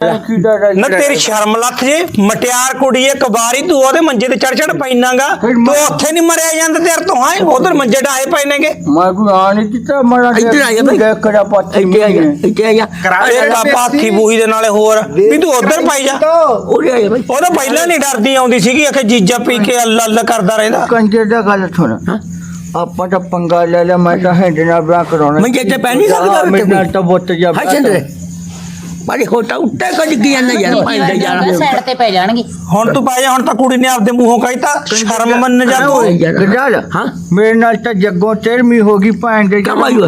ਨਾ ਤੇਰੀ ਸ਼ਰਮ ਲੱਥ ਜੇ। ਮਟਿਆਰ ਕੁੜੀ ਏ ਕਬਾਰੀ ਤੂੰ ਉਹਦੇ ਮੰਜੇ ਤੇ ਚੜ ਚੜ ਪੈਣਾਗਾ ਤੂੰ ਉੱਥੇ ਨਹੀਂ ਮਰਿਆ ਜਾਂਦਾ ਤੇਰੇ ਤੋਂ ਹਾਂ ਉਧਰ ਮੰਜੇ ਡਾਏ ਪਏ ਨੇਗੇ। ਮੈਂ ਕੋਈ ਆ ਨਹੀਂ ਦਿੱਤਾ ਮਰਾ ਇੱਧਰ ਆ ਜਾ ਬਈ। ਦੇਖ ਕਰਾ ਪਾਤੀ ਇੱਥੇ ਆ ਜਾ ਇੱਥੇ ਆ ਇਹ ਕਾਪਾ ਹੱਥੀ ਬੂਹੀ ਦੇ ਨਾਲੇ ਹੋਰ ਵੀ ਤੂੰ ਉਧਰ ਪਾਈ ਜਾ। ਉਰੇ ਆ ਜਾ ਬਈ। ਉਹ ਤਾਂ ਪਹਿਲਾਂ ਨਹੀਂ ਡਰਦੀ ਆਉਂਦੀ ਸੀਗੀ ਆਖੇ ਜੀਜਾ ਪੀ ਕੇ ਅੱਲ ਅੱਲ ਕਰਦਾ ਰਹਿੰਦਾ। ਕੰਜਰ ਦਾ ਗੱਲ ਸੁਣ। ਆਪਾਂ ਤਾਂ ਪੰਗਾ ਲੈ ਲਿਆ ਮੈਂ ਤਾਂ ਹੈਂਡ ਨਾਲ ਵਿਆਹ ਕਰਾਉਣਾ ਮੰਜੇ ਤੇ ਪੈ ਨਹੀਂ ਸਕਦਾ ਮੇਰੇ ਨਾਲ ਤਾਂ ਬੁੱਤ ਜਾ ਹਾਂ ਚੰਦਰੇ। ਬਾਰੇ ਹੋਟਾ ਉੱਤੇ ਕੁਝ ਗਿਆ ਨਾ ਯਾਰ ਪੰਜ ਦਾ ਯਾਰ। ਸਾਈਡ ਤੇ ਪੈ ਜਾਣਗੇ। ਹੁਣ ਤੂੰ ਪਾ ਜਾ ਹੁਣ ਤਾਂ ਕੁੜੀ ਨੇ ਆਪਦੇ ਮੂੰਹੋਂ ਕਹਿਤਾ ਸ਼ਰਮ ਮੰਨ ਜਾ ਤੂੰ। ਗਜਾਲ ਹਾਂ? ਮੇਰੇ ਨਾਲ ਤਾਂ ਜੱਗੋਂ ਤੇਰਵੀਂ ਹੋ ਗਈ ਭੈਣ ਦੇ।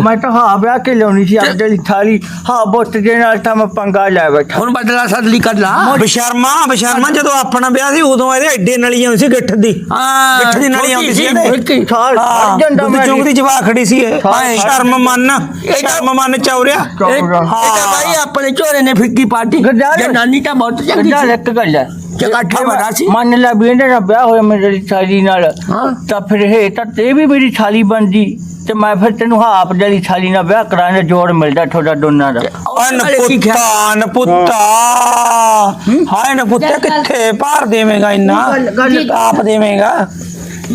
ਮੈਂ ਤਾਂ ਹਾਂ ਵਿਆਹ ਕੇ ਲਾਉਣੀ ਸੀ ਆਪਦੇ ਲਈ ਥਾਲੀ। ਹਾਂ ਬੁੱਤ ਦੇ ਨਾਲ ਤਾਂ ਮੈਂ ਪੰਗਾ ਲੈ ਬੈਠਾ। ਹੁਣ ਬਦਲਾ ਸਦਲੀ ਕਰ ਲਾ। ਬਸ਼ਰਮਾ ਬਸ਼ਰਮਾ ਜਦੋਂ ਆਪਣਾ ਵਿਆਹ ਸੀ ਉਦੋਂ ਇਹਦੇ ਐਡੇ ਨਲੀ ਆਉਂਦੀ ਸੀ ਗਿੱਠ ਦੀ। ਹਾਂ। ਗਿੱਠ ਦੀ ਨਲੀ ਆਉਂਦੀ ਸੀ ਇਹਦੇ। ਹਾਂ ਜੰਡਾ ਦੁੱਧ ਮੈਂ ਚੁੰਗਦੀ ਜਵਾ ਖੜੀ ਸੀ ਇਹ। ਹਾਂ। ਸ਼ਰਮ ਮੰਨ ਸ਼ਰਮ ਮੰਨ ਚੌਰਿਆ। ਇਹ ਤਾਂ ਭਾਈ ਆਪਣੇ ਝੋਰੇ ਨੇ ਫਿੱਕੀ ਪਾਰਟੀ ਗਜਾਲ। ਜਨਾਨੀ ਤਾਂ ਬਹੁਤ ਚੰਗੀ ਸੀ। ਇੱਕ ਗੱਲ ਹੈ। ਜਗਾਠਾ ਬੜਾ ਸੀ। ਮੰਨ ਲੈ ਵੀ ਇਹਦੇ ਨਾਲ ਵਿਆਹ ਹੋਇਆ ਮੇਰੀ ਥਾਲੀ ਨਾਲ ਹਾਂ। ਤਾਂ ਫਿਰ ਇਹ ਤਾਂ ਤੇ ਵੀ ਮੇਰੀ ਥਾਲੀ ਬਣਦੀ ਤੇ ਮੈਂ ਫਿਰ ਤੈਨੂੰ ਆਪ ਜਿਹੜੀ ਥਾਲੀ ਨਾਲ ਵਿਆਹ ਕਰਾਉਣ ਦਾ ਜੋੜ ਮਿਲਦਾ ਤੁਹਾਡਾ ਦੋਨਾਂ ਦਾ। ਅਨ ਪੁੱਤਾ ਅਨ ਪੁੱਤਾ। ਹਾਏ ਨ ਪੁੱਤੇ ਕਿੱਥੇ ਭਾਰ ਦੇਵੇਂਗਾ ਇੰਨਾ? ਆਪ ਦੇਵੇਂਗਾ।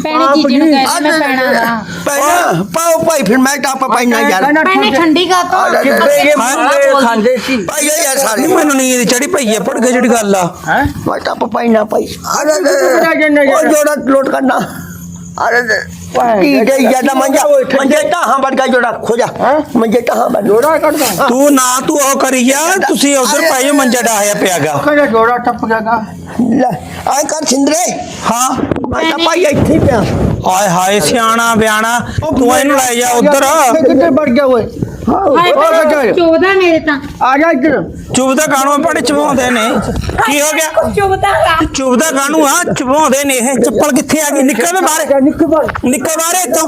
ਪੈਣੇ ਜੀਜੇ ਨੂੰ ਕਹਿ ਦੇ ਮੈਂ ਪੈਣਾ ਦਾ ਪਹਿਲਾਂ ਪਾਓ ਭਾਈ ਫਿਰ ਮੈਂ ਟਾਪ ਪਾਈਨਾ ਯਾਰ। ਪੈਣੇ ਠੰਡੀ ਕਾ ਤੋਂ। ਕਿੱਥੇ ਇਹ ਮਾਰੇ ਖਾਂਦੇ ਸੀ। ਭਾਈ ਇਹ ਯਾਰ ਸਾਰੇ। ਨਹੀਂ ਮੈਨੂੰ ਨੀਂਦ ਚੜੀ ਪਈ ਹੈ ਪੜ ਗਈ ਜਿਹੜੀ ਗੱਲ ਆ। ਹੈ? ਮੈਂ ਟਾਪ ਪਾਈਨਾ ਭਾਈ ਅਰੇ ਉਹ ਜੋੜਾ ਲੋਟ ਕਰਨਾ। ਅਰੇ ਤਾਂ ਨਾ ਤੂੰ ਉਹ ਕਰੀ ਜਾ ਤੁਸੀਂ ਉਧਰ ਮੰਜਾ ਡਾਹਿਆ ਪਿਆਗਾ ਕਹਿੰਦਾ ਜੋੜਾ ਟੱਪ ਗਿਆਗਾ ਲੈ ਆਏ ਕਰ ਹਾਂ। ਮੈਂ ਤਾਂ ਭਾਈ ਇੱਥੇ ਹੀ ਪਿਆ। ਹਾਏ ਹਾਏ ਸਿਆਣਾ ਬਿਆਣਾ। ਤੂੰ ਇਹਨੂੰ ਲੈ ਜਾ ਉਧਰ। ਕਿੱਥੇ ਵੜ ਗਿਆ ਓਏ? ਹਾਏ ਗਜਾਲ। 14 ਮੇਰੇ ਤਾਂ ਆ ਜਾ ਇੱਧਰ ਚੁੱਪ ਦਾ ਗਾਣੂ ਪੜ ਚਬਾਉਂਦੇ ਨੇ ਕੀ ਹੋ ਗਿਆ ਚੁਬਦਾ ਚੁੱਪ ਦਾ ਗਾਣੂ ਆ ਚਬਾਉਂਦੇ ਨੇ ਇਹ ਚੱਪਲ ਕਿੱਥੇ ਆ ਗਈ ਨਿਕਲ ਵੇ ਬਾਹਰ ਨਿੱਕ ਬਾਰ ਨਿਕਲ ਬਾਹਰ ਇੱਥੋਂ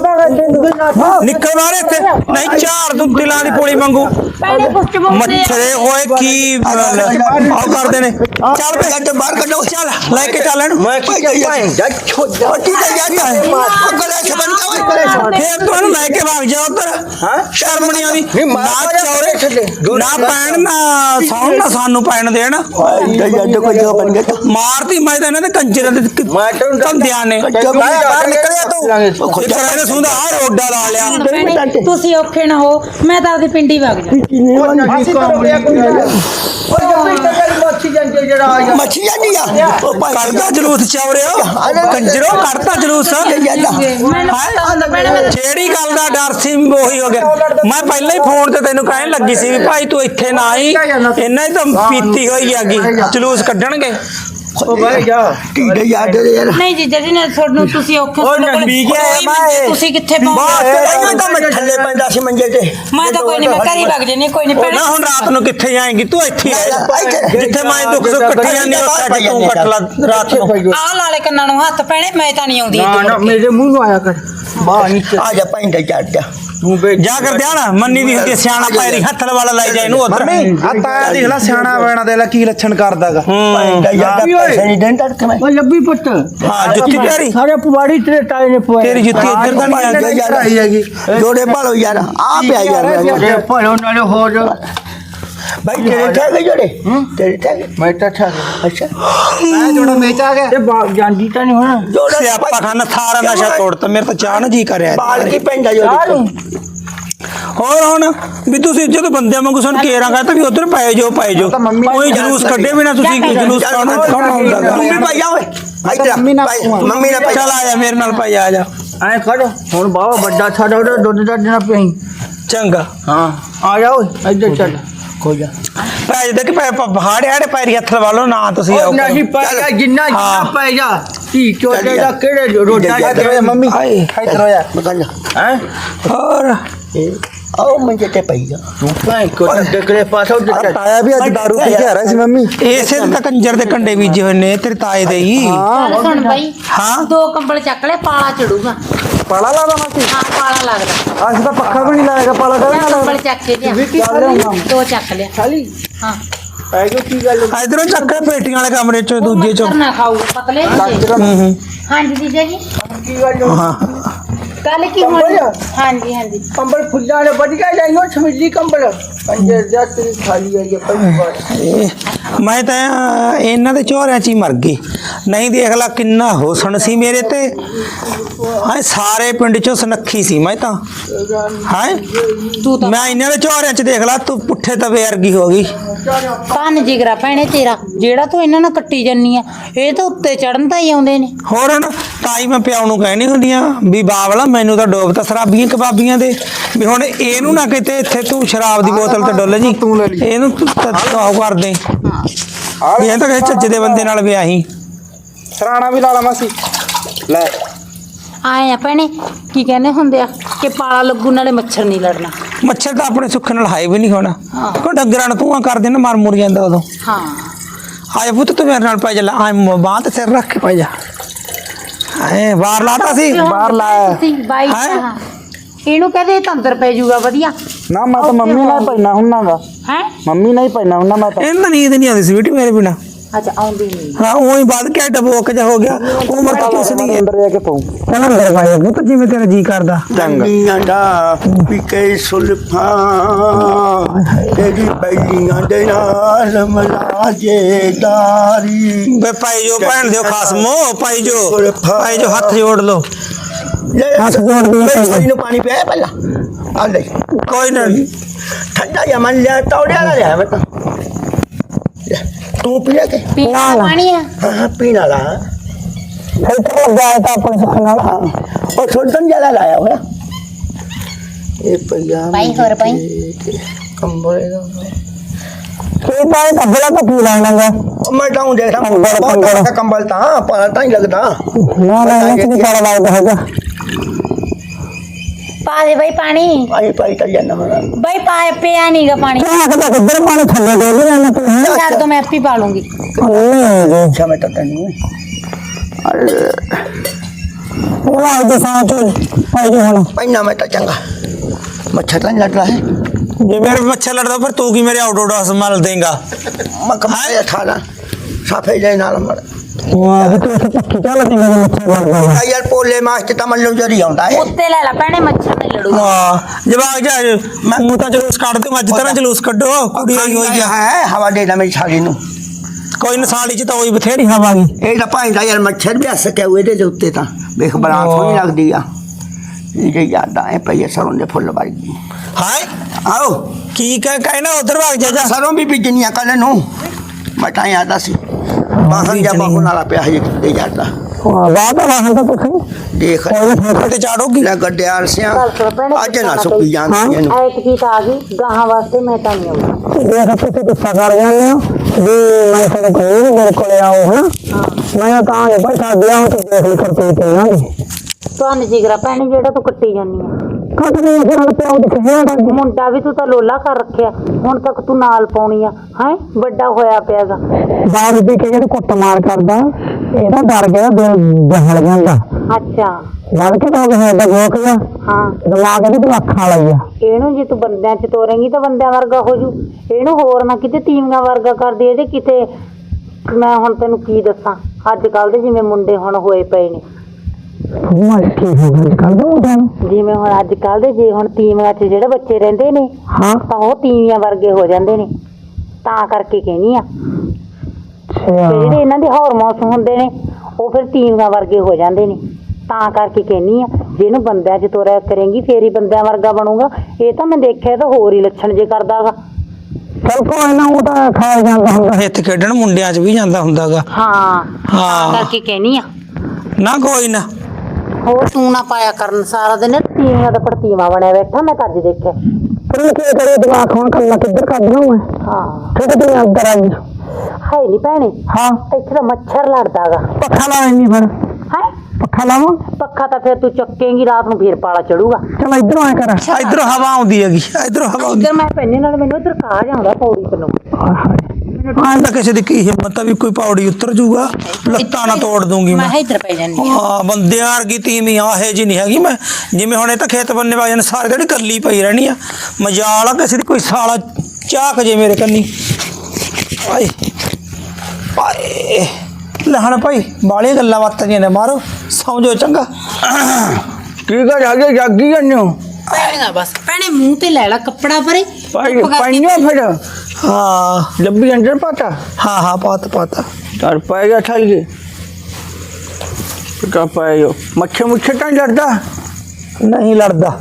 ਨਿਕਲ ਬਾਹਰ ਇੱਥੇ ਨਹੀਂ ਚਾਰ ਤੂੰ ਤਿਲਾਂ ਦੀ ਪੋਲੀ ਮੰਗੂ ਪੈਣੇ ਪੁੱਛ ਮੱਛਰੇ ਹੋਏ ਕੀ ਆਹ ਕਰਦੇ ਨੇ ਚੱਲ ਬੇ ਗੱਡ ਬਾਹਰ ਕੱਢੋ ਚੱਲ ਲੈ ਕੇ ਚੱਲ ਇਹਨੂੰ ਮੈਂ ਕੀ ਜਾਈ ਜਾ ਛੋਟਾ ਜਾ ਯਾਰ ਗਲੇ ਛਬਨ ਦਾ ਓਏ ਫੇਰ ਤੂੰ ਇਹਨੂੰ ਲੈ ਕੇ ਭਾਗ ਜਾ ਉਧਰ ਹਾਂ ਸ਼ਰਮ ਨਹੀਂ ਆਉਂਦੀ ਨਹੀਂ, ਮਾਰ ਨਾ ਮਾਰਿਆ ਚੌਰੇ ਥੱਲੇ। ਨਾ ਪੈਣ ਨਾ ਸੌਣ ਨਾ ਸਾਨੂੰ ਪੈਣ ਦੇਣ। ਜਾ ਜਾ ਕੋਈ ਜੋ ਬਣ ਗਿਆ ਮਾਰਤੀ ਮੈਂ ਤਾਂ ਇਹਨਾਂ ਦੇ ਕੰਜਰਾਂ ਦੇ ਮੈਂ ਤੈਨੂੰ ਕੰਦਿਆਂ ਨੇ। ਜੋ ਬਾਹਰ ਨਿਕਲਿਆ ਤੂੰ। ਇੱਕ ਇਹਨੇ ਸੁੰਦਾ ਆ ਰੋਡਾ ਲਾ ਲਿਆ। ਤੁਸੀਂ ਔਖੇ ਨਾ ਹੋ। ਮੈਂ ਤਾਂ ਆਪਦੀ ਪਿੰਡੀ ਵਗ ਜਾ। ਮੱਛੀ ਜਾਂਦੀ ਆ। ਉਹ ਭਾਈ ਕਰਦਾ ਜਲੂਸ ਚੌਰਿਓ। ਕੰਜਰੋ ਕਰਦਾ ਜਲੂਸ। ਜਿਹੜੀ ਗੱਲ ਦਾ ਡਰ ਸੀ ਉਹੀ ਹੋ ਗਿਆ। ਮੈਂ ਪਹਿਲਾਂ ਹੀ ਫੋਨ ਤੇ ਤੈਨੂੰ ਕਹਿਣ ਲੱਗੀ ਸੀ ਵੀ ਭਾਈ ਤੂੰ ਇੱਥੇ ਨਾ ਆਈ। ਇਹਨਾਂ ਹੀ ਤਾਂ ਪੀਤੀ ਹੋਈ ਹੈਗੀ। ਜਲੂਸ ਕੱਢਣਗੇ। ਉਹ ਭਾਈ ਜਾ। ਕੀ ਦੇ ਯਾਰ ਦੇ ਯਾਰ। ਨਹੀਂ ਜੀ ਨੇ ਤੁਹਾਨੂੰ ਤੁਸੀਂ ਔਖੇ ਉਹ ਹੈ ਕੋਈ ਮੰਜੇ ਤੁਸੀਂ ਕਿੱਥੇ ਪਹੁੰਚੇ ਤੇ ਤਾਂ ਮੈਂ ਥੱਲੇ ਪੈਂਦਾ ਸੀ ਮੰਜੇ ਤੇ। ਮੈਂ ਤਾਂ ਕੋਈ ਨਹੀਂ ਮੈਂ ਘਰੀ ਵਗ ਜਾਨੀ ਕੋਈ ਨਹੀਂ ਨਾ ਹੁਣ ਰਾਤ ਨੂੰ ਕਿੱਥੇ ਜਾਏਂਗੀ? ਤੂੰ ਇੱਥੇ ਆ ਜਿੱਥੇ ਮੈਂ ਦੁੱਖ ਸੁੱਖ ਇਕੱਠੀ ਜਾਂਦੀ ਉੱਥੇ ਤੂੰ ਕੱਟ ਲਾ ਰਾਤ ਨੂੰ। ਆਹ ਲਾਲੇ ਕੰਨਾਂ ਨੂੰ ਹੱਥ ਪੈਣੇ ਮੈਂ ਤਾਂ ਨਹੀਂ ਆਉਂਦੀ ਨਾ ਨਾ ਮੇਰੇ ਮੂੰਹ ਨੂੰ ਆਇਆ ਕਰ। ਬਾਹਰ ਨੀਚੇ। ਆ ਜਾ ਪੈਂਦਾ ਚੱਟ ਜਾ। ਜਾ ਕਰ ਧਿਆਨ ਮੰਨੀ ਦੀ ਹੁੰਦੀ ਸਿਆਣਾ ਪੈਰੀ ਹੱਥ ਵਾਲਾ ਲੈ ਜਾ ਇਹਨੂੰ ਉਧਰ ਆ ਤਾਇਆ ਦੇਖ ਲੈ ਸਿਆਣਾ ਬੈਣਾ ਦੇ ਲੈ ਕੀ ਲੱਛਣ ਕਰਦਾਗਾ ਦੇਣ ਤੜਕੇ ਮੈਂ ਉਹ ਲੱਭੀ ਪੁੱਤ ਹਾਂ ਜੁੱਤੀ ਪਿਆਰੀ ਸਾਰੇ ਪੁਵਾੜੀ ਤੇਰੇ ਤਾਏ ਨੇ ਪਵਾਏ ਤੇਰੀ ਜੁੱਤੀ ਇੱਧਰ ਤਾਂ ਨਹੀਂ ਆ ਗਈ ਜੋੜੇ ਭਾਲੋ ਯਾਰ ਆ ਪਿਆ ਯਾਰ ਤੇ ਭਲੋ ਨਾਲੇ ਹੋ ਭਾਈ ਤੇਰੇ ਠੇਕੇ ਜੋੜੇ? ਤੇਰੇ ਠੇਕੇ ਮੈਂ ਤਾਂ ਠੱਗ ਅੱਛਾ। ਮੈਂ ਜੋੜਾ ਮੇਚ ਆ ਗਿਆ। ਤੇ ਬਾਗ ਜਾਂਦੀ ਤਾਂ ਨਹੀਂ ਹੋਣਾ। ਜੋੜਾ ਸਿਆਪਾ ਖਾਨਾ ਸਾਰਾ ਨਸ਼ਾ ਤੋੜਤਾ ਮੇਰੇ ਤਾਂ ਚਾਹ ਨਾ ਜੀ ਕਰਿਆ ਬਾਲ ਕੀ ਪੈਂਦਾ ਜੋੜੇ ਹੋਰ ਹੁਣ ਵੀ ਤੁਸੀਂ ਜਦੋਂ ਬੰਦਿਆਂ ਵਾਂਗੂ ਸੁਣ ਕੇ ਰਾਂਗਾ ਤਾਂ ਵੀ ਉਧਰ ਪਏ ਜੋ ਪਏ ਜੋ ਕੋਈ ਜਲੂਸ ਕੱਢੇ ਬਿਨਾ ਤੁਸੀਂ ਕੋਈ ਜਲੂਸ ਕਾਹਨੂੰ ਹੁੰਦਾਗਾ ਤੂੰ ਵੀ ਭਾਈ ਜਾ ਓਏ। ਇੱਧਰ ਮੰਮੀ ਨਾਲ ਭਾਈ, ਮੰਮੀ ਨਾਲ ਚੱਲ ਆ ਜਾ ਮੇਰੇ ਨਾਲ ਭਾਈ ਆ ਜਾ। ਐ ਖੜ ਹੁਣ ਬਾਵਾ ਵੱਡਾ ਸਾਡਾ ਉਹਦਾ ਦੁੱਧ ਦਾ ਦੇਣਾ ਪਈ ਚੰਗਾ। ਹਾਂ ਆ ਜਾ ਓਏ ਇੱਧਰ ਚੱਲ। ਕੋਈ ਜਾ ਭਾਈ ਦੇ ਕਿ ਪਹਾੜੇ ਆੜੇ ਪੈਰੀ ਹੱਥ ਲਵਾ ਲਓ ਨਾ ਤੁਸੀਂ ਆਓ। ਉਹ ਨਹੀਂ ਪਾਏਗਾ ਜਿੰਨਾ ਜਿੰਨਾ ਹਾਂ। ਪੈ ਜਾ ਧੀ ਚੋਟੇ ਦਾ ਕਿਹੜੇ ਹੋ ਜਾ ਮੰਮੀ। ਹਾਏ ਇੱਧਰ ਹੋ ਜਾ ਬਗਲ ਹੈ? ਹੋਰ? ਆਓ ਮੰਜੇ ਤੇ ਪਈ ਜਾ ਤੂੰ ਭਾਈ ਕੋ ਡਕਰੇ ਪਾਸੋਂ ਚੱਲ ਤਾਇਆ ਵੀ ਅੱਜ ਦਾਰੂ ਪੀ ਕੇ ਆ ਰਿਹਾ ਸੀ ਮੰਮੀ। ਇਸੇ ਤਾਂ ਕੰਜਰ ਦੇ ਕੰਡੇ ਬੀਜੇ ਹੋਏ ਨੇ ਤੇਰੇ ਤਾਏ ਦੇ ਹੀ। ਗੱਲ ਸੁਣ ਬਾਈ। ਹਾਂ। ਦੋ ਕੰਬਲ ਚੱਕ ਲੈ ਪਾਲਾ ਚੜੂਗਾ। ਪਾਲਾ ਲਾ ਦਵਾਂ ਸੀ ਹਾਂ। ਪਾਲਾ ਲੱਗਦਾ ਅੱਜ ਤਾਂ ਪੱਖਾ ਵੀ ਨਹੀਂ ਲਾਏਗਾ ਪਾਲਾ ਦਾ ਜਾਂ ਕੰਬਲ ਚੱਕ ਕੇ ਲਿਆ। ਦੋ ਚੱਕ ਲਿਆ। ਖਾਲੀ। ਹਾਂ। ਪੈ ਗਈ ਕੀ ਗੱਲ ਇਧਰੋਂ ਚੱਕ ਕੇ ਪੇਟੀਆਂ ਵਾਲੇ ਕਮਰੇ ਚੋਂ ਦੂਜੇ ਚੋਂ। ਕਰਨਾ ਖਾਊ ਪਤਲੇ ਹੁੰਦੇ। ਹੂੰ ਹੂੰ। ਹਾਂਜੀ ਜੀਜਾ ਜੀ। ਕੀ ਗੱਲ ਹਾਂ? ਕੱਲ ਕੀ ਕੰਬਲ? ਹੋਣੀ ਹਾਂਜੀ ਹਾਂਜੀ। ਕੰਬਲ ਫੁੱਲਾਂ ਨੇ ਵੱਧ ਗਿਆ ਜਾਈਓ ਛਮਿਲੀ ਕੰਬਲ। ਪੰਜੇ ਦਾ ਤੇਰੀ ਖਾਲੀ ਆਈ ਹੈ ਪੰਜ ਵਾਰ। ਇਹ ਮੈਂ ਤਾਂ ਇਹਨਾਂ ਦੇ ਝੋਰਿਆਂ 'ਚ ਹੀ ਮਰ ਗਈ। ਨਹੀਂ ਦੇਖ ਲਾ ਕਿੰਨਾ ਹੁਸਨ ਸੀ ਮੇਰੇ ਤੇ। ਹਾਂ ਸਾਰੇ ਪਿੰਡ 'ਚੋਂ ਸੁਨੱਖੀ ਸੀ ਮੈਂ ਤਾਂ। ਹਾਂ ਤੂੰ ਤਾਂ ਮੈਂ ਇਹਨਾਂ ਦੇ ਝੋਰਿਆਂ 'ਚ ਦੇਖ ਲਾ ਤੂੰ ਪੁੱਠੇ ਤਵੇ ਵਰਗੀ ਹੋ ਗਈ। ਕੰਨ ਜਿਗਰਾ ਭੈਣੇ ਤੇਰਾ ਜਿਹੜਾ ਤੂੰ ਇਹਨਾਂ ਨਾਲ ਕੱਟੀ ਜੰਨੀ ਆ ਇਹ ਤਾਂ ਉੱਤੇ ਚੜਨ ਤਾਂ ਹੀ ਆਉਂਦੇ ਨੇ। ਹੋਰ ਹੁਣ ਤਾਈ ਮੈਂ ਪਿਆਉ ਨੂੰ ਕਹਿਣੀ ਹੁੰਦੀਆਂ ਵੀ ਬਾਵਲਾ ਮੈਨੂੰ ਤਾਂ ਡੋਬ ਤਾਂ ਸ਼ਰਾਬੀਆਂ ਕਬਾਬੀਆਂ ਦੇ। ਵੀ ਹੁਣ ਇਹਨੂੰ ਨਾ ਕਿਤੇ ਇੱਥੇ ਤੂੰ ਸ਼ਰਾਬ ਦੀ ਬੋਤਲ ਤੇ ਡੁੱਲ ਜੀ। ਤੂੰ ਲੈ ਲਈ। ਇਹਨੂੰ ਤੂੰ ਤਾਉ ਕਰ ਦੇ। ਵੀ ਇਹ ਤਾਂ ਕਿਸੇ ਚੱਜ ਦੇ ਬੰਦੇ ਨਾਲ ਵਿਆਹੀ। ਸਰਾਣਾ ਵੀ ਲਾ ਲਾ ਮਾਸੀ। ਲੈ। ਆਏ ਆ ਭੈਣੇ ਕੀ ਕਹਿੰਦੇ ਹੁੰਦੇ ਆ ਕਿ ਪਾਲਾ ਲੱਗੂ ਨਾਲੇ ਮੱਛਰ ਨਹੀਂ ਲੜਨਾ। ਮੱਛਰ ਤਾਂ ਆਪਣੇ ਸੁੱਖ ਨਾਲ ਹਾਏ ਵੀ ਨਹੀਂ ਹੋਣਾ। ਕੋ ਡੰਗਰਾਂ ਨੂੰ ਤੂੰ ਕਰ ਦੇਣਾ ਮਰ ਮੁਰ ਜਾਂਦਾ ਉਦੋਂ। ਹਾਂ। ਆਏ ਪੁੱਤ ਤੂੰ ਮੇਰੇ ਨਾਲ ਪੈ ਜਾ ਆ ਬਾਂਹ ਤੇ ਸਿਰ ਰੱਖ ਕੇ ਪੈ ਜਾ। ਆਏ ਬਾਹਰ ਲਾਤਾ ਸੀ? ਬਾਹਰ ਲਾਇਆ। ਤੁਸੀਂ ਬਾਈ ਹੈਂ? ਹਾਂ। ਇਹਨੂੰ ਕਹਦੇ ਤਾਂ ਅੰਦਰ ਪੈ ਜਾਊਗਾ ਵਧੀਆ। ਨਾ ਮੈਂ ਤਾਂ ਮੰਮੀ ਨਾਲ ਹੀ ਪੈਣਾ ਹੁੰਨਾਗਾ ਹੈ? ਮੰਮੀ ਨਾਲ ਹੀ ਪੈਣਾ ਹੁੰਨਾ ਮੈਂ ਤਾਂ। ਇਹਨਾਂ ਨੀਂਦ ਨਹੀਂ ਆਉਂਦੀ ਸੀ ਬੇਟੀ ਮੇਰੇ ਬਿਨਾ। ਅੱਛਾ ਆਉਂਦੀ ਨਹੀਂ ਹਾਂ ਉਹੀ ਬਾਅਦ ਕਿਆ ਡਬੋਕ ਜਾ ਹੋ ਗਿਆ। ਉਮਰ ਤਾਂ ਕੁਛ ਨਹੀਂ ਹੈ। ਅੰਦਰ ਜਾ ਕੇ ਪਾਉ। ਕਹਿੰਦਾ ਅੰਦਰ ਪਾਇਆ ਪੁੱਤ ਜਿਵੇਂ ਤੇਰਾ ਜੀ ਕਰਦਾ। ਚੰਗੀਆਂ ਦਾ ਪਿਕੇ ਸੁਲਫਾਂ ਤੇਰੀ ਬੈਲੀਆਂ ਦੇ ਨਾਲ ਮਲਾਜੇ ਦਾਰੀ। ਬੇ ਪਾਈ ਜੋ ਭੈਣ ਦਿਓ ਖਾਸਮੋ ਪਾਈ ਜੋ ਪਾਈ ਜੋ ਹੱਥ ਜੋੜ ਲੋ ਹੱਥ ਜੋੜ ਦੇ ਨੂੰ ਪਾਣੀ ਪਿਆ ਪਹਿਲਾਂ। ਆ ਲੈ। ਕੋਈ ਨਾ। ਠੰਡਾ ਜਿਹਾ ਮਨ ਲਿਆ ਤੌੜਿਆ ਲਿਆ ਮੈਂ ਤਾਂ। ਲੈ, ਤੂੰ ਪੀਆ ਕੇ ਪੀਣਾ ਪਾਣੀ ਆ ਹਾਂ ਹਾਂ ਪੀਣ ਵਾਲਾ ਹਾਂ ਇੱਥੇ ਲੱਗਾ ਤਾਂ ਆਪਣੇ ਸੁੱਖ ਨਾਲ ਹਾਂ ਉਹ ਸੁਲਤਾਨ ਜ਼ਿਆਦਾ ਲਾਇਆ ਹੋਇਆ ਇਹ ਪਿਆ ਭਾਈ ਹੋਰ ਭਾਈ ਕੰਬਲ ਦਾ ਕੀ ਪਾਏ ਕੱਬਲਾ ਤਾਂ ਕੀ ਲੈਣਾਗਾ ਮੈਂ ਤਾਂ ਊਂ ਦੇਖਦਾ ਕੰਬਲ, ਬਹੁਤ ਕੰਬਲ। ਅੱਛਾ ਕੰਬਲ ਤਾਂ ਪਰ ਤਾਂ ਹੀ ਲੱਗਦਾ ਨਾ ਨਾ ਇਹ ਕਿਹਦੀ ਕਾਲਾ ਲੱਗਦਾ ਹੈਗਾ ਪਾ ਦੇ ਬਾਈ ਪਾਣੀ ਪਾਣੀ ਪਾਈ ਤਾਂ ਜਾਂਦਾ ਮੈਂ ਬਾਈ ਪਾ ਪਿਆ ਨਹੀਂਗਾ ਪਾਣੀ ਆਖਦਾ ਕਿੱਧਰ ਪਾਣੀ ਥੱਲੇ ਡੋਲ ਜਾਣਾ ਤੂੰ ਹੈ ਛੱਡ ਦੋ ਮੈਂ ਆਪੇ ਪਾ ਲੂੰਗੀ ਅੱਛਾ ਮੈਂ ਤਾਂ ਤੈਨੂੰ ਉਹ ਆ ਦੇ ਸਾਹ ਚ ਪਾਈ ਜੋ ਹੁਣ ਪਹਿਨਾ ਮੈਂ ਤਾਂ ਚੰਗਾ ਮੱਛਰ ਤਾਂ ਨਹੀਂ ਲੜ ਰਿਹਾ ਹੈ ਜੇ ਮੇਰੇ ਮੱਛਰ ਲੜਦਾ ਫਿਰ ਤੂੰ ਕੀ ਮੇਰੇ ਆਊਟਡੋਰ ਮਲ ਦੇਗਾ ਮੈਂ ਕਮਾਇਆ ਠਾਲਾ ਸਾਫੇ ਦੇ ਨਾਲ ਮੜ ਵਾਹ। ਤੂੰ ਚੱਲ ਜਿੰਗਾ ਮੱਛਰ ਲੜਦਾ ਵਾ ਆ ਯਾਰ ਪੋਲੇ ਮਾਸ ਤੇ ਤਾਂ ਮੱਲੂ ਜਰੀ ਆਉਂਦਾ ਹੈ। ਉੱਤੇ ਲੈ ਲੈ ਭੈਣੇ ਮੱਛਰ ਨਹੀਂ ਲੜੂਗਾ ਹਾਂ ਜਵਾਕ ਜਾ ਮੈਂ ਮੂੰਹ ਤਾਂ ਜਲੂਸ ਕੱਢ ਦੂੰ ਅੱਜ ਤਰ੍ਹਾਂ ਜਲੂਸ ਕੱਢੋ ਕੁੜੀ ਆਈ ਹੋਈ ਆ। ਹੈ ਹਵਾ ਦੇ ਦਾ ਮੇਰੀ ਛਾਲੀ ਨੂੰ। ਕੋਈ ਨਸਾਲੀ ਚ ਤਾਂ ਉਹੀ ਬਥੇਰੀ ਹਵਾ ਗਈ। ਇਹ ਤਾਂ ਭਾਂਦਾ ਯਾਰ ਮੱਛਰ ਵੀ ਹੱਸ ਕੇ ਇਹਦੇ ਦੇ ਉੱਤੇ ਤਾਂ। ਵੇਖ ਬੜਾ ਸੋਹਣੀ ਲੱਗਦੀ ਆ। ਇਹ ਜੇ ਯਾਦਾਂ ਐ ਪਈ ਸਰੋਂ ਦੇ ਫੁੱਲ ਵਰਗੀ। ਹਾਏ। ਆਓ। ਕੀ ਕਹਿ ਕਹਿਣਾ ਉਧਰ ਭਾਗ ਜਾ ਜਾ। ਸਰੋਂ ਵੀ ਬੀਜਣੀਆਂ ਕੱਲ ਨੂੰ। ਮਟਾਂ ਆਦਾ ਸੀ। ਬਾਹਰ ਜਾ ਬਾਹਰ ਨਾਲਾ ਪਿਆ ਹੈ ਤੇ ਜਾਂਦਾ। ਵਾਹ ਤਾਂ ਵਾਹਨ ਤਾਂ ਤੁਸੀਂ ਦੇਖ। ਉਹਦੇ ਫੋਟੋ ਤੇ ਚਾੜੋਗੀ ਲੈ ਗੱਡਿਆਲ ਸਿਆ ਅੱਜ ਨਾ ਸੁੱਕੀ ਜਾਂਦੀ ਇਹਨੂੰ ਐਤਕੀ ਤਾਂ ਆ ਗਈ ਗਾਹਾਂ ਵਾਸਤੇ ਮੈਂ ਤਾਂ ਨਹੀਂ ਆਉਂਦਾ। ਦੇਖ ਤੁਸੀਂ ਗੁੱਸਾ ਕਰ ਜਾਂਦੇ ਹੋ ਵੀ ਮੈਂ ਤੁਹਾਡੇ ਕੋਲ ਨਹੀਂ ਮੇਰੇ ਕੋਲੇ ਆਓ ਹਨਾ। ਮੈਂ ਤਾਂ ਇਹ ਭਾਈ ਸਾਡੀ ਆਉਂ ਤੇ ਦੇਖ ਲਈ ਕਰਤੇ ਤੇ ਤੁਹਾਨੂੰ ਜਿਗਰਾ ਭੈਣੇ ਜਿਹੜਾ ਤੂੰ ਕੱਟੀ ਜਾਨੀ ਆ। ਫਿਰ ਪਿਓ ਦੇ ਮੁੰਡਾ ਵੀ ਤੂੰ ਤਾਂ ਲੋਲਾ ਕਰ ਰੱਖਿਆ। ਹੁਣ ਤੱਕ ਤੂੰ ਨਾਲ ਪਾਉਣੀ ਆ ਹੈ? ਵੱਡਾ ਹੋਇਆ ਪਿਆਗਾ। ਬਾਹਰ ਵੀ ਕਿ ਜਿਹੜੇ ਕੁੱਟ ਮਾਰ ਕਰਦਾ। ਇਹਦਾ ਡਰ ਗਿਆ ਦਿਲ ਦਹਲ ਜਾਂਦਾ। ਅੱਛਾ। ਲੜ ਕੇ ਤਾਂ ਉਹ ਦਾ ਗੋਕ ਜਾ ਹਾਂ। ਦਿਮਾਗ ਇਹਦੇ ਤੇ ਅੱਖਾਂ ਵਾਲੀ ਆ। ਇਹਨੂੰ ਜੇ ਤੂੰ ਬੰਦਿਆਂ 'ਚ ਤੋਰੇਂਗੀ ਤਾਂ ਬੰਦਿਆਂ ਵਰਗਾ ਹੋ ਜੂ। ਇਹਨੂੰ ਹੋਰ ਨਾ ਕਿਤੇ ਤੀਵੀਆਂ ਵਰਗਾ ਕਰਦੀ ਇਹਦੇ ਕਿਤੇ ਮੈਂ ਹੁਣ ਤੈਨੂੰ ਕੀ ਦੱਸਾਂ? ਅੱਜ ਕੱਲ ਦੇ ਜਿਵੇਂ ਮੁੰਡੇ ਹੁਣ ਹੋਏ ਪਏ ਨੇ। ਮੈਂ ਕੀ ਹੋ ਗਿਆ ਅੱਜ ਕੱਲ ਦਾ ਮੁੰਡਿਆਂ ਨੂੰ ਜਿਵੇਂ ਹੁਣ ਅੱਜ ਕੱਲ ਦੇ ਜੇ ਹੁਣ ਤੀਵੀਆਂ 'ਚ ਜਿਹੜੇ ਬੱਚੇ ਰਹਿੰਦੇ ਨੇ ਹਾਂ। ਤਾਂ ਉਹ ਤੀਵੀਆਂ ਵਰਗੇ ਹੋ ਜਾਂਦੇ ਨੇ। ਤਾਂ ਕਰਕੇ ਕਹਿਨੀ ਆ। ਤੇ ਜਿਹੜੇ ਇਹਨਾਂ ਦੇ ਹਾਰਮੋਨਸ ਹੁੰਦੇ ਨੇ ਉਹ ਫਿਰ ਤੀਵੀਆਂ ਵਰਗੇ ਹੋ ਜਾਂਦੇ ਨੇ। ਤਾਂ ਕਰਕੇ ਕਹਿਨੀ ਆ ਜਿਹਨੂੰ ਬੰਦਿਆਂ 'ਚ ਤੋਰਿਆ ਕਰੇਂਗੀ ਫੇਰ ਹੀ ਬੰਦਿਆਂ ਵਰਗਾ ਬਣੂਗਾ। ਇਹ ਤਾਂ ਮੈਂ ਦੇਖਿਆ ਇਹ ਤਾਂ ਹੋਰ ਹੀ ਲੱਛਣ ਜੇ ਕਰਦਾਗਾ ਚਲ ਕੋਈ ਨਾ ਉਹ ਤਾਂ ਖਾਇਆ ਜਾਂਦਾ ਹੁੰਦਾ ਇੱਥੇ ਖੇਡਣ ਮੁੰਡਿਆਂ 'ਚ ਵੀ ਜਾਂਦਾ ਹੁੰਦਾਗਾ। ਹਾਂ ਤਾਂ ਹਾਂ। ਕਰਕੇ ਕਹਿਨੀ ਆ। ਨਾ ਕੋਈ ਨਾ। ਹੋਰ ਤੂੰ ਨਾ ਪਾਇਆ ਕਰਨ ਸਾਰਾ ਦਿਨ ਤੀਵੀਆਂ ਦਾ ਪੜਤੀਵਾ ਬਣਿਆ ਬੈਠਾ ਮੈਂ ਤਾਂ ਅੱਜ ਦੇਖਿਆ। ਤੈਨੂੰ ਕੀ ਕਰੇ ਦਿਮਾਗ ਹੁਣ ਕੱਲਾ ਕਿੱਧਰ ਕੱਢਣਾ ਮੈਂ? ਹਾਂ। ਤੂੰ ਅੰਦਰ ਆਈ ਹੈ ਨਹੀਂ ਭੈਣੇ ਹਾਂ। ਇੱਥੇ ਤਾਂ ਮੱਛਰ ਲੜਦਾਗਾ ਪੱਖਾ ਲਾ ਇੰਨੀ ਫਿਰ। ਹੈ? ਪੱਖਾ ਲਾਵਾਂ? ਪੱਖਾ ਤਾਂ ਫਿਰ ਤੂੰ ਚੱਕੇਂਗੀ ਰਾਤ ਨੂੰ ਫੇਰ ਪਾਲਾ ਚੜੂਗਾ। ਚਲ ਇਧਰੋਂ ਆਏ ਕਰ। ਇਧਰੋਂ ਹਵਾ ਆਉਂਦੀ ਹੈਗੀ ਇਧਰੋਂ ਹਵਾ ਆਉਂਦੀ। ਇੱਧਰ ਮੈਂ ਪੈਨੇ ਨਾਲ ਮੈਨੂੰ ਇੱਧਰ ਕਾ ਜਾਂਦਾ ਪੌੜੀ ਤੈਨੂੰ ਹਾਂ ਤਾਂ ਕਿਸੇ ਦੀ ਕੀ ਹਿੰਮਤ ਆ ਵੀ ਕੋਈ ਪੌੜੀ ਉਤਰ ਜੂਗਾ ਲੱਤਾਂ ਨਾ ਤੋੜ ਦੂੰਗੀ ਮੈਂ। ਮੈਂ ਇੱਧਰ ਪੈ ਜਾਂਦੀ ਹਾਂ। ਬੰਦਿਆਂ ਵਰਗੀ ਤੀਵੀਂ ਆਹੇ ਜੀ ਨਹੀਂ ਹੈਗੀ ਮੈਂ। ਜਿਵੇਂ ਹੁਣ ਇਹ ਤਾਂ ਖੇਤ ਬੰਨੇ ਵਾਜਨ ਸਾਰੇ ਜਿਹੜੀ ਕੱਲੀ ਪਈ ਰਹਿਣੀ ਆ। ਮਜਾਲ ਆ ਕਿਸੇ ਦੀ ਕੋਈ ਸਾਲਾ ਝਾਕ ਜੇ ਮੇਰੇ ਕੰਨੀ। ਆਏ ਆਏ। ਲਹਣ ਭਾਈ ਬਾਲੀਆਂ ਗੱਲਾਂ ਬਾਤਾਂ ਜੀਆਂ ਨੇ ਮਾਰੋ। ਸੌ ਜਾਓ ਚੰਗਾ। ਕੀ ਗੱਲ ਆ ਗਈ? ਜਾਗੀ ਜਾਂਦੇ ਹੋ? ਪੈਣਾ ਬਸ। ਪੈਣੇ ਮੂੰਹ ਤੇ ਲੈ ਲੈ ਕੱਪੜਾ ਪਰੇ। ਭਾਈ ਧੁੱਪ ਕਰਕੇ ਪਾਈਆਂ ਫਿਰ? ਹਾਂ। ਲੱਭੀ ਅੰਦਰ ਪਾਤਾ? ਹਾਂ ਹਾਂ ਪਾਤ ਪਾਤਾ। ਡਰ ਪਾਏਗਾ ਠਲ ਕੇ ਕਾ ਪਾਇਓ ਮੱਖੇ ਮੁੱਖੇ ਤਾਂ ਨਹੀਂ ਲੜਦਾ? ਨਹੀਂ ਲੜਦਾ।